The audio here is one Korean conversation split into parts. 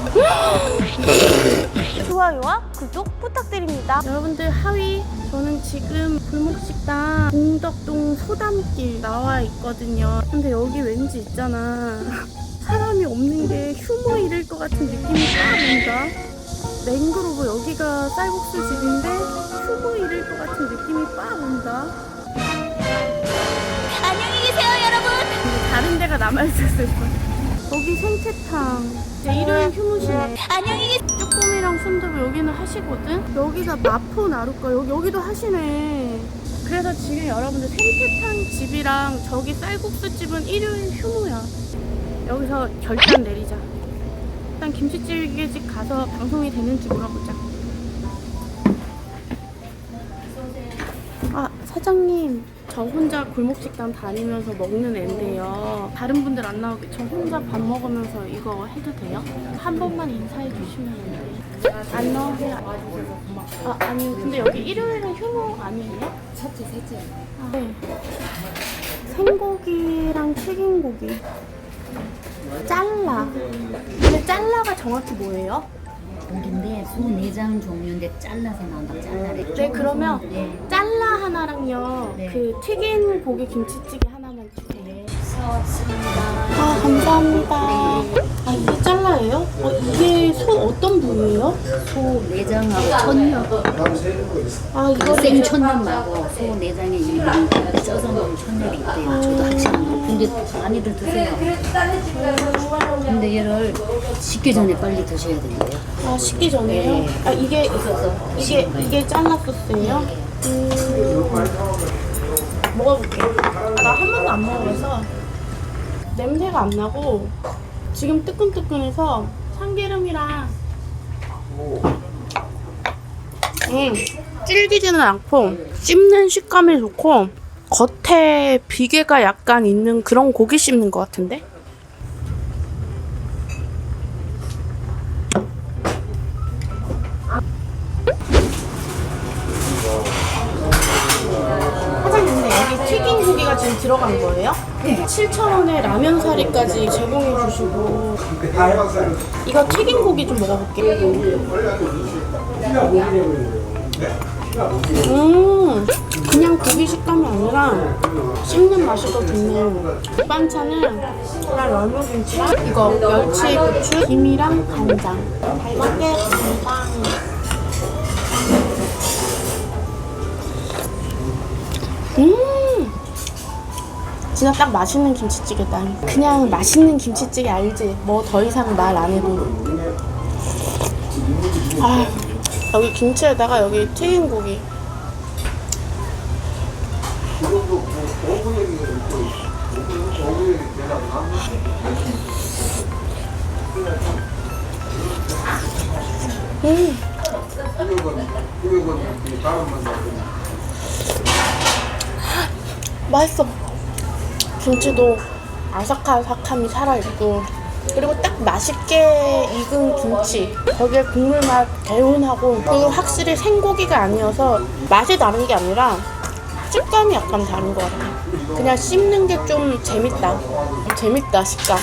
좋아요와 구독 부탁드립니다. 여러분들 하위 저는 지금 골목식당 공덕동 소담길 나와 있거든요. 근데 여기 왠지 있잖아. 사람이 없는 게 휴무일일 것 같은 느낌이 딱 든다. 맹그로브 여기가 쌀국수 집인데 휴무일일 것 같은 느낌이 빡 온다. 안녕히 계세요, 여러분. 다른 데가 남아 있었을 거야. 여기 생태탕. 이제 일요일 휴무시네. 안녕히 계세요. 쭈꾸미랑 순두부 여기는 하시거든? 여기가 마포 나루가 여기, 여기도 하시네. 그래서 지금 여러분들 생태탕 집이랑 저기 쌀국수 집은 일요일 휴무야. 여기서 결단 내리자. 일단 김치찌개집 가서 방송이 되는지 물어보자. 아 사장님 저 혼자 골목식당 다니면서 먹는 앤데요 다른 분들 안 나오게 저 혼자 밥 먹으면서 이거 해도 돼요? 한 번만 인사해 주시면 안 돼요? 안 나오세요? 아 아니 근데 여기 일요일은 휴무 아니에요? 첫째, 셋째. 아, 네 생고기랑 튀김고기 잘라 근데 잘라가 정확히 뭐예요? 고기인데 소 내장 종류인데 잘라서 나온다. 잘라래. 네 그러면 네. 잘라 하나랑요 네. 그 튀긴 고기 김치찌개 하나만 주세요 사왔습니다. 아 감사합니다. 아 이게 잘라예요? 어, 이게 소 어떤 부위예요? 소 내장하고 천엽. 아 이거 생 천엽 말고 소 내장에 있는 쪄서 먹은 천엽이 있대요. 저도 같이 안 먹고. 근데 많이들 드세요. 근데 얘를 식기 전에 빨리 드셔야 된대요. 아 식기 전에요? 네. 아 이게 있어서 이게 이게 잘라 소스예요? 음, 먹어볼게요. 나한 번도 안 먹어봐서 냄새가 안 나고 지금 뜨끈뜨끈해서 참기름이랑 음 질기지는 않고 씹는 식감이 좋고 겉에 비계가 약간 있는 그런 고기 씹는 것 같은데? 지금 들어간 거예요? 네. 7,000원에 라면 사리까지 제공해 주시고. 이거 튀긴 고기 좀 먹어볼게요. 음 그냥 고기 식감이 아니라 씹는 맛이 더 좋네요. 반찬은 그냥 열무김치랑 이거 멸치 부추 김이랑 간장. 잘 먹겠습니다 진짜 딱 맛있는 김치찌개다. 그냥 맛있는 김치찌개 알지? 뭐 더 이상 말 안 해도. 아 여기 김치에다가 여기 튀긴 고기. 음. 맛있어. 김치도 아삭아삭함이 살아있고 그리고 딱 맛있게 익은 김치. 거기에 국물 맛 개운하고 그리고 확실히 생고기가 아니어서 맛이 다른 게 아니라 식감이 약간 다른 것 같아 그냥 씹는 게 좀 재밌다. 재밌다 식감.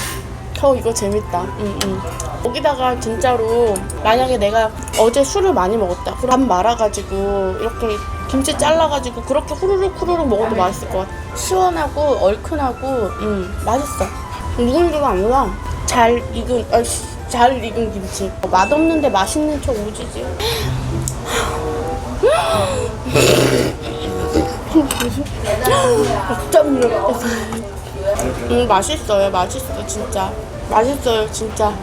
어 이거 재밌다. 응, 응. 거기다가 진짜로 만약에 내가 어제 술을 많이 먹었다. 그럼 밥 말아가지고 이렇게 김치 잘라가지고 그렇게 후루룩 후루룩 먹어도 맛있을 것 같아. 시원하고 얼큰하고 음 맛있어. 묵은지가 아니라. 잘 익은 아이씨 잘 익은 김치. 맛없는데 맛있는 척 오지지? 깜짝 놀랐어 음 맛있어요. 맛있어 진짜. 맛있어요 진짜.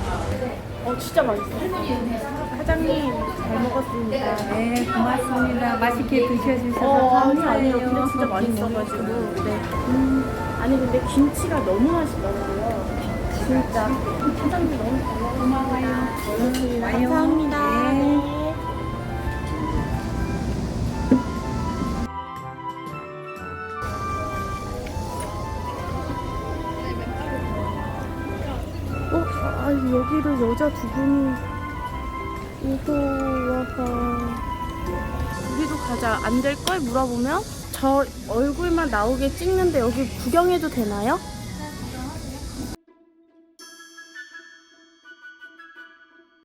어 진짜 맛있어요 사장님 잘 먹었습니다 네, 고맙습니다. 맛있게 드셔주셔서 어 아니 감사해요. 아니요 근데 진짜 맛있어가지고 네. 음, 아니 근데 김치가 너무 맛있더라고요 진짜 사장님 너무 고마워요 음, 와요. 감사합니다 네. 네. 어? 아 여기를 여자 두 분이 무서워서 우리도 가자 안 될걸 물어보면 저 얼굴만 나오게 찍는데 여기 구경해도 되나요?